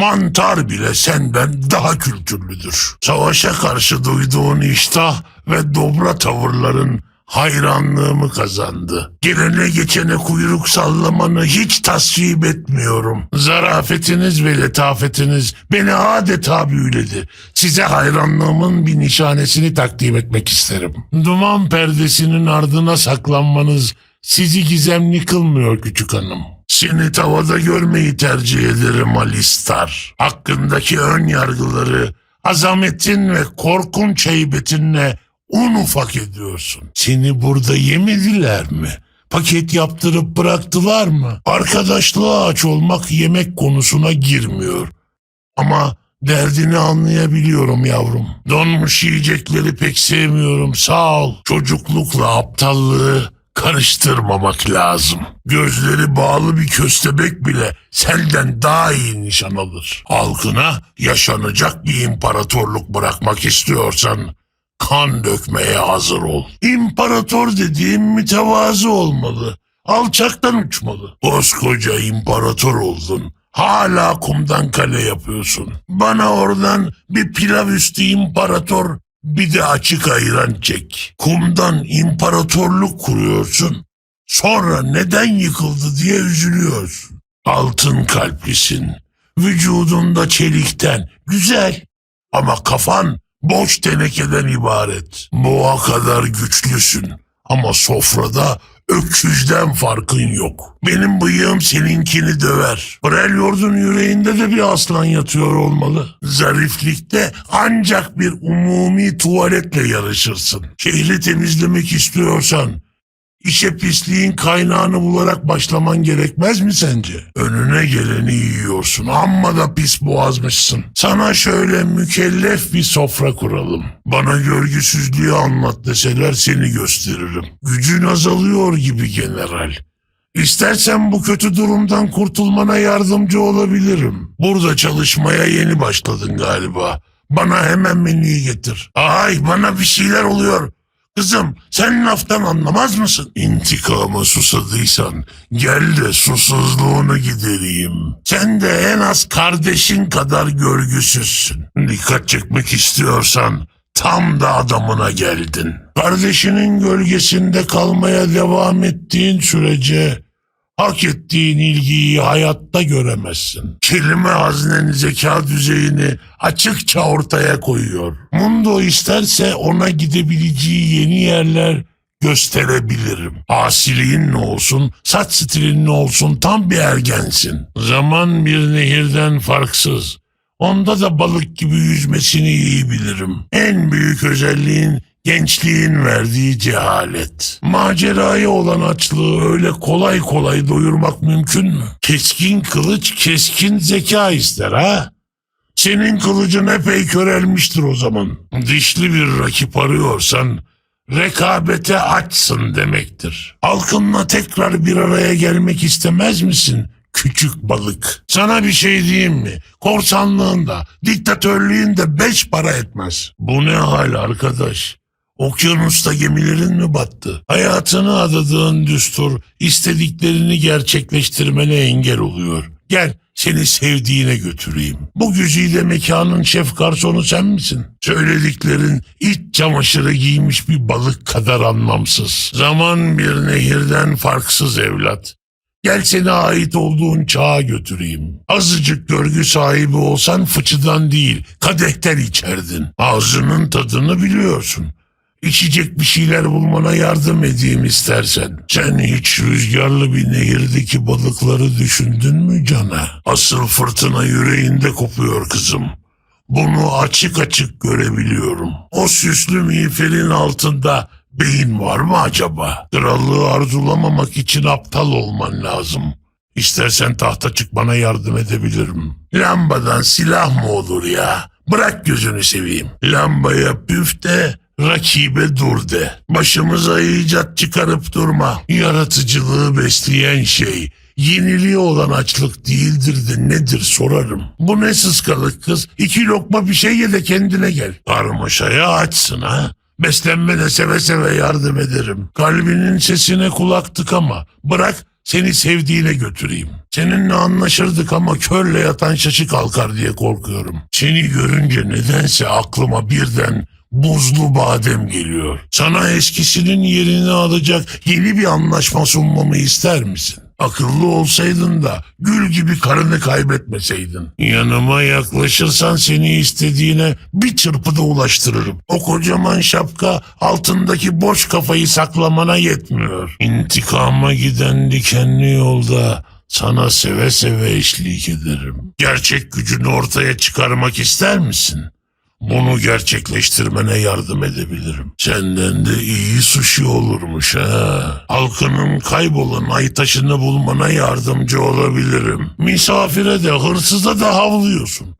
Mantar bile senden daha kültürlüdür. Savaşa karşı duyduğun iştah ve dobra tavırların hayranlığımı kazandı. Gelene geçene kuyruk sallamanı hiç tasvip etmiyorum. Zarafetiniz ve letafetiniz beni adeta büyüledi. Size hayranlığımın bir nişanesini takdim etmek isterim. Duman perdesinin ardına saklanmanız sizi gizemli kılmıyor küçük hanım. Seni tavada görmeyi tercih ederim Alistar. Hakkındaki ön yargıları azametin ve korkunç heybetinle un ufak ediyorsun. Seni burada yemediler mi? Paket yaptırıp bıraktılar mı? Arkadaşlığa aç olmak yemek konusuna girmiyor. Ama derdini anlayabiliyorum yavrum. Donmuş yiyecekleri pek sevmiyorum sağ ol. Çocuklukla aptallığı karıştırmamak lazım. Gözleri bağlı bir köstebek bile senden daha iyi nişan alır. Halkına yaşanacak bir imparatorluk bırakmak istiyorsan kan dökmeye hazır ol. İmparator dediğim mütevazı olmalı. Alçaktan uçmalı. Koskoca imparator oldun. Hala kumdan kale yapıyorsun. Bana oradan bir pilav üstü imparator bir de açık ayıran çek. Kumdan imparatorluk kuruyorsun. Sonra neden yıkıldı diye üzülüyorsun. Altın kalplisin. Vücudunda çelikten. Güzel. Ama kafan boş tenekeden ibaret. Boğa kadar güçlüsün. Ama sofrada öküzden farkın yok. Benim bıyığım seninkini döver. Freljord'un yüreğinde de bir aslan yatıyor olmalı. Zariflikte ancak bir umumi tuvaletle yarışırsın. Şehri temizlemek istiyorsan İşe pisliğin kaynağını bularak başlaman gerekmez mi sence? Önüne geleni yiyorsun amma da pis boğazmışsın. Sana şöyle mükellef bir sofra kuralım. Bana görgüsüzlüğü anlat deseler seni gösteririm. Gücün azalıyor gibi general. İstersen bu kötü durumdan kurtulmana yardımcı olabilirim. Burada çalışmaya yeni başladın galiba. Bana hemen menüyü getir. Ay bana bir şeyler oluyor. Kızım sen laftan anlamaz mısın? İntikama susadıysan gel de susuzluğunu gidereyim. Sen de en az kardeşin kadar görgüsüzsün. Dikkat çekmek istiyorsan tam da adamına geldin. Kardeşinin gölgesinde kalmaya devam ettiğin sürece hak ettiğin ilgiyi hayatta göremezsin. Kelime hazneni zeka düzeyini açıkça ortaya koyuyor. Mundo isterse ona gidebileceği yeni yerler gösterebilirim. Asiliğin ne olsun, saç stilin ne olsun tam bir ergensin. Zaman bir nehirden farksız. Onda da balık gibi yüzmesini iyi bilirim. En büyük özelliğin gençliğin verdiği cehalet. Maceraya olan açlığı öyle kolay kolay doyurmak mümkün mü? Keskin kılıç keskin zeka ister ha? Senin kılıcın epey körelmiştir o zaman. Dişli bir rakip arıyorsan rekabete açsın demektir. Halkınla tekrar bir araya gelmek istemez misin? Küçük balık. Sana bir şey diyeyim mi? Korsanlığın da, diktatörlüğün de beş para etmez. Bu ne hal arkadaş? Okyanusta gemilerin mi battı? Hayatını adadığın düstur istediklerini gerçekleştirmene engel oluyor. Gel seni sevdiğine götüreyim. Bu güzide mekanın şef garsonu sen misin? Söylediklerin iç çamaşırı giymiş bir balık kadar anlamsız. Zaman bir nehirden farksız evlat. Gel seni ait olduğun çağa götüreyim. Azıcık görgü sahibi olsan fıçıdan değil, kadehten içerdin. Ağzının tadını biliyorsun. İçecek bir şeyler bulmana yardım edeyim istersen. Sen hiç rüzgarlı bir nehirdeki balıkları düşündün mü cana? Asıl fırtına yüreğinde kopuyor kızım. Bunu açık açık görebiliyorum. O süslü miğferin altında beyin var mı acaba? Krallığı arzulamamak için aptal olman lazım. İstersen tahta çıkmana yardım edebilirim. Lambadan silah mı olur ya? Bırak gözünü seveyim. Lambaya püf de rakibe dur de. Başımıza icat çıkarıp durma. Yaratıcılığı besleyen şey yeniliği olan açlık değildir de nedir sorarım. Bu ne sıskalık kız? İki lokma bir şey ye de kendine gel. Karmaşaya açsın ha. Beslenmene seve seve yardım ederim. Kalbinin sesine kulak tıkama. Bırak seni sevdiğine götüreyim. Seninle anlaşırdık ama körle yatan şaşı kalkar diye korkuyorum. Seni görünce nedense aklıma birden buzlu badem geliyor. Sana eskisinin yerini alacak yeni bir anlaşma sunmamı ister misin? Akıllı olsaydın da gül gibi karını kaybetmeseydin. Yanıma yaklaşırsan seni istediğine bir çırpıda ulaştırırım. O kocaman şapka altındaki boş kafayı saklamana yetmiyor. İntikama giden dikenli yolda sana seve seve eşlik ederim. Gerçek gücünü ortaya çıkarmak ister misin? Bunu gerçekleştirmene yardım edebilirim. Senden de iyi sushi olurmuş ha. Halkının kaybolan ay taşını bulmana yardımcı olabilirim. Misafire de hırsıza da havlıyorsun.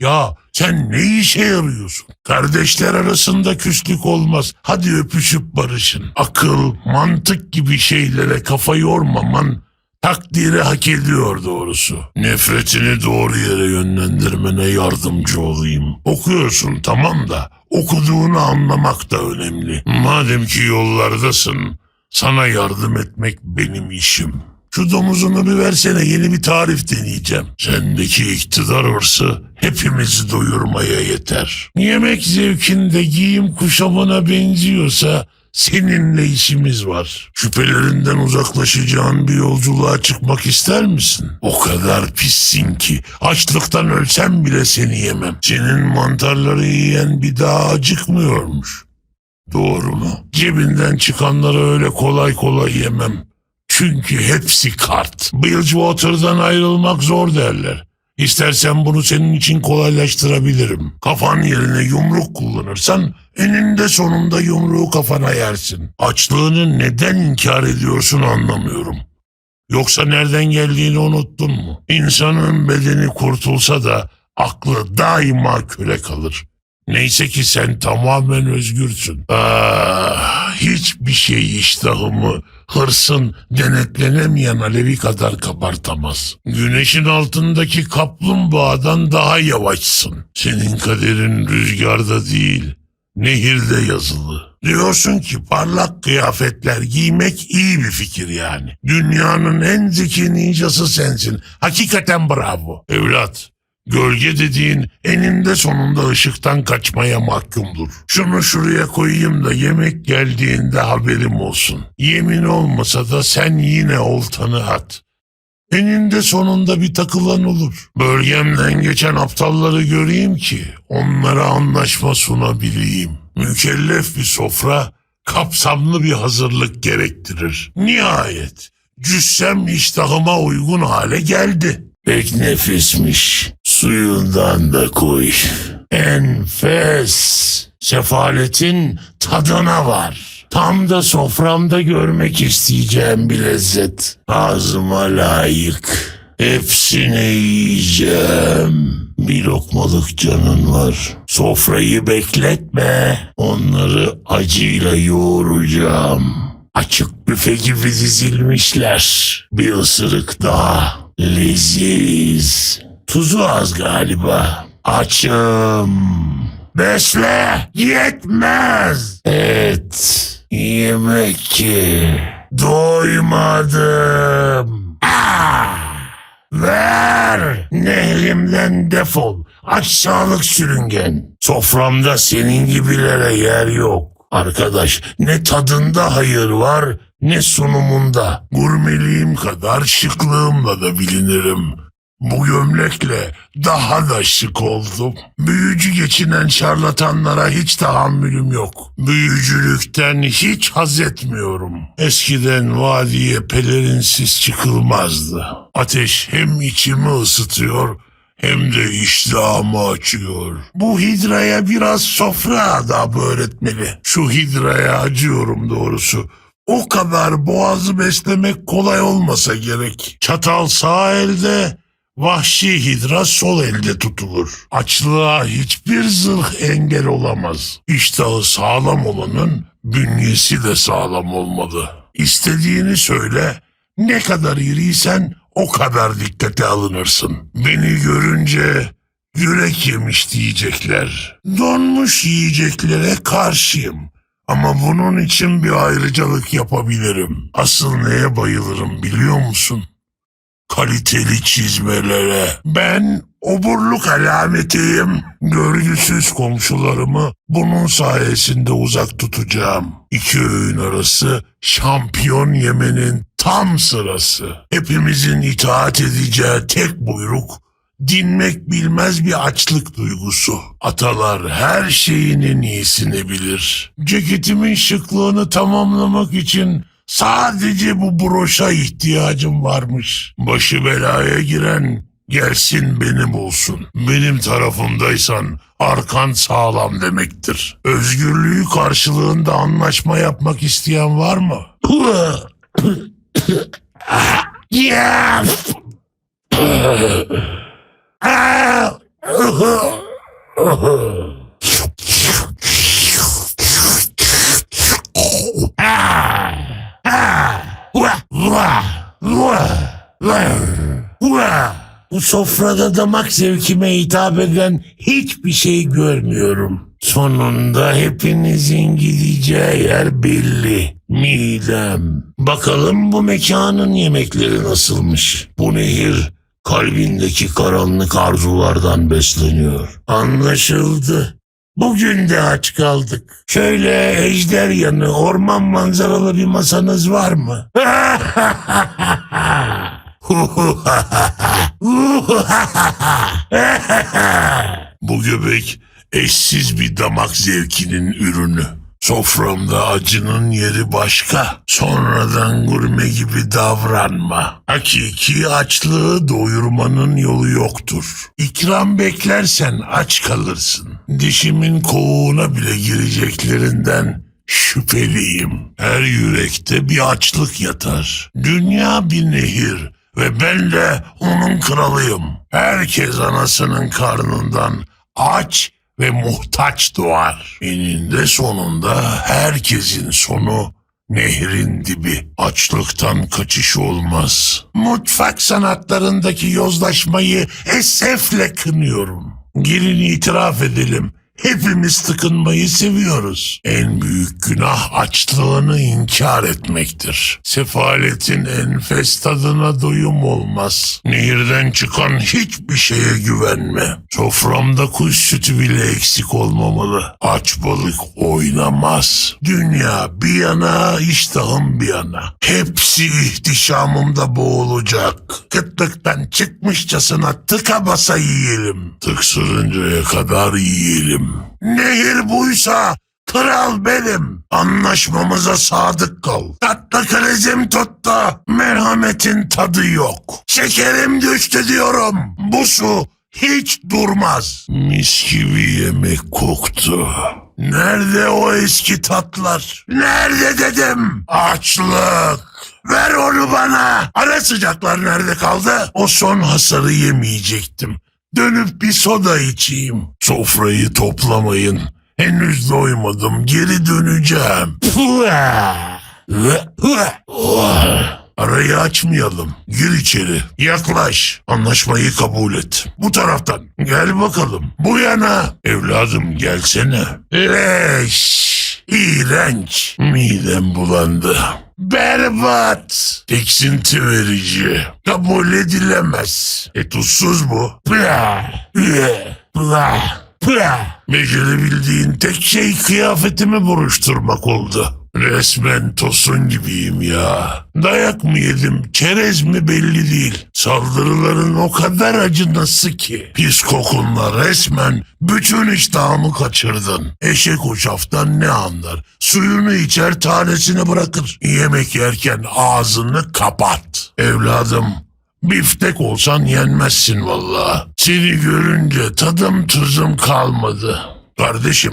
Ya sen ne işe yarıyorsun? Kardeşler arasında küslük olmaz. Hadi öpüşüp barışın. Akıl, mantık gibi şeylere kafa yormaman takdiri hak ediyor doğrusu. Nefretini doğru yere yönlendirmene yardımcı olayım. Okuyorsun tamam da okuduğunu anlamak da önemli. Madem ki yollardasın sana yardım etmek benim işim. Şu domuzunu bir versene yeni bir tarif deneyeceğim. Sendeki iktidar hırsı hepimizi doyurmaya yeter. Yemek zevkinde giyim kuşamına benziyorsa seninle işimiz var. Şüphelerinden uzaklaşacağın bir yolculuğa çıkmak ister misin? O kadar pissin ki açlıktan ölsem bile seni yemem. Senin mantarları yiyen bir daha acıkmıyormuş. Doğru mu? Cebinden çıkanları öyle kolay kolay yemem. Çünkü hepsi kart. Bilgewater'dan ayrılmak zor derler. İstersen bunu senin için kolaylaştırabilirim. Kafan yerine yumruk kullanırsan eninde sonunda yumruğu kafana yersin. Açlığını neden inkar ediyorsun anlamıyorum. Yoksa nereden geldiğini unuttun mu? İnsanın bedeni kurtulsa da aklı daima köle kalır. Neyse ki sen tamamen özgürsün. Ah, hiçbir şey iştahımı, hırsın denetlenemeyen alevi kadar kabartamaz. Güneşin altındaki kaplumbağadan daha yavaşsın. Senin kaderin rüzgarda değil, nehirde yazılı. Diyorsun ki parlak kıyafetler giymek iyi bir fikir yani. Dünyanın en zeki ninjası sensin. Hakikaten bravo. Evlat, Gölge dediğin eninde sonunda ışıktan kaçmaya mahkumdur. Şunu şuraya koyayım da yemek geldiğinde haberim olsun. Yemin olmasa da sen yine oltanı at. Eninde sonunda bir takılan olur. Bölgemden geçen aptalları göreyim ki onlara anlaşma sunabileyim. Mükellef bir sofra kapsamlı bir hazırlık gerektirir. Nihayet cüssem iştahıma uygun hale geldi. Pek nefismiş. Suyundan da koy. Enfes. Sefaletin tadına var. Tam da soframda görmek isteyeceğim bir lezzet. Ağzıma layık. Hepsini yiyeceğim. Bir lokmalık canın var. Sofrayı bekletme. Onları acıyla yoğuracağım. Açık büfe gibi dizilmişler. Bir ısırık daha. Leziz. Tuzu az galiba. Açım. Besle yetmez. Et. Yemek ki. Doymadım. Ah! Ver. Nehrimden defol. Aşağılık sürüngen. Soframda senin gibilere yer yok. Arkadaş ne tadında hayır var ne sunumunda. Gurmeliğim kadar şıklığımla da bilinirim. Bu gömlekle daha da şık oldum. Büyücü geçinen şarlatanlara hiç tahammülüm yok. Büyücülükten hiç haz etmiyorum. Eskiden vadiye pelerinsiz çıkılmazdı. Ateş hem içimi ısıtıyor hem de iştahımı açıyor. Bu hidraya biraz sofra adabı öğretmeli. Şu hidraya acıyorum doğrusu. O kadar boğazı beslemek kolay olmasa gerek. Çatal sağ elde, vahşi hidra sol elde tutulur. Açlığa hiçbir zırh engel olamaz. İştahı sağlam olanın bünyesi de sağlam olmalı. İstediğini söyle, ne kadar iriysen o kadar dikkate alınırsın. Beni görünce yürek yemiş diyecekler. Donmuş yiyeceklere karşıyım. Ama bunun için bir ayrıcalık yapabilirim. Asıl neye bayılırım biliyor musun? Kaliteli çizmelere. Ben oburluk alametiyim. Görgüsüz komşularımı bunun sayesinde uzak tutacağım. İki öğün arası şampiyon yemenin tam sırası. Hepimizin itaat edeceği tek buyruk dinmek bilmez bir açlık duygusu. Atalar her şeyin en iyisini bilir. Ceketimin şıklığını tamamlamak için sadece bu broşa ihtiyacım varmış. Başı belaya giren gelsin beni bulsun. Benim tarafımdaysan arkan sağlam demektir. Özgürlüğü karşılığında anlaşma yapmak isteyen var mı? Ya! sofrada damak zevkime hitap eden hiçbir şey görmüyorum. Sonunda hepinizin gideceği yer belli. Midem. Bakalım bu mekanın yemekleri nasılmış? Bu nehir kalbindeki karanlık arzulardan besleniyor. Anlaşıldı. Bugün de aç kaldık. Şöyle ejder yanı orman manzaralı bir masanız var mı? Bu göbek eşsiz bir damak zevkinin ürünü. Soframda acının yeri başka. Sonradan gurme gibi davranma. Hakiki açlığı doyurmanın yolu yoktur. İkram beklersen aç kalırsın. Dişimin kovuğuna bile gireceklerinden şüpheliyim. Her yürekte bir açlık yatar. Dünya bir nehir ve ben de onun kralıyım. Herkes anasının karnından aç ve muhtaç doğar. Eninde sonunda herkesin sonu nehrin dibi. Açlıktan kaçış olmaz. Mutfak sanatlarındaki yozlaşmayı esefle kınıyorum. Gelin itiraf edelim. Hepimiz tıkınmayı seviyoruz. En büyük günah açlığını inkar etmektir. Sefaletin enfes tadına doyum olmaz. Nehirden çıkan hiçbir şeye güvenme. Soframda kuş sütü bile eksik olmamalı. Aç balık oynamaz. Dünya bir yana, iştahım bir yana. Hepsi ihtişamımda boğulacak. Kıtlıktan çıkmışçasına tıka basa yiyelim. Tıksırıncaya kadar yiyelim. Nehir buysa kral benim. Anlaşmamıza sadık kal. Tatlı krizim tuttu. Merhametin tadı yok. Şekerim düştü diyorum. Bu su hiç durmaz. Mis gibi yemek koktu. Nerede o eski tatlar? Nerede dedim? Açlık. Ver onu bana. Ara sıcaklar nerede kaldı? O son hasarı yemeyecektim. Dönüp bir soda içeyim. Sofrayı toplamayın. Henüz doymadım. Geri döneceğim. Arayı açmayalım. Gir içeri. Yaklaş. Anlaşmayı kabul et. Bu taraftan. Gel bakalım. Bu yana. Evladım gelsene. Leş. İğrenç. Midem bulandı. Berbat. Tiksinti verici. Kabul edilemez. E tuzsuz bu. Pıra. Üye. Pıra. Pıra. Becerebildiğin tek şey kıyafetimi buruşturmak oldu. Resmen tosun gibiyim ya. Dayak mı yedim, çerez mi belli değil. Saldırıların o kadar acınası ki. Pis kokunla resmen bütün iştahımı kaçırdın. Eşek uçaftan ne anlar? Suyunu içer tanesini bırakır. Yemek yerken ağzını kapat. Evladım Biftek olsan yenmezsin valla. Seni görünce tadım tuzum kalmadı. Kardeşim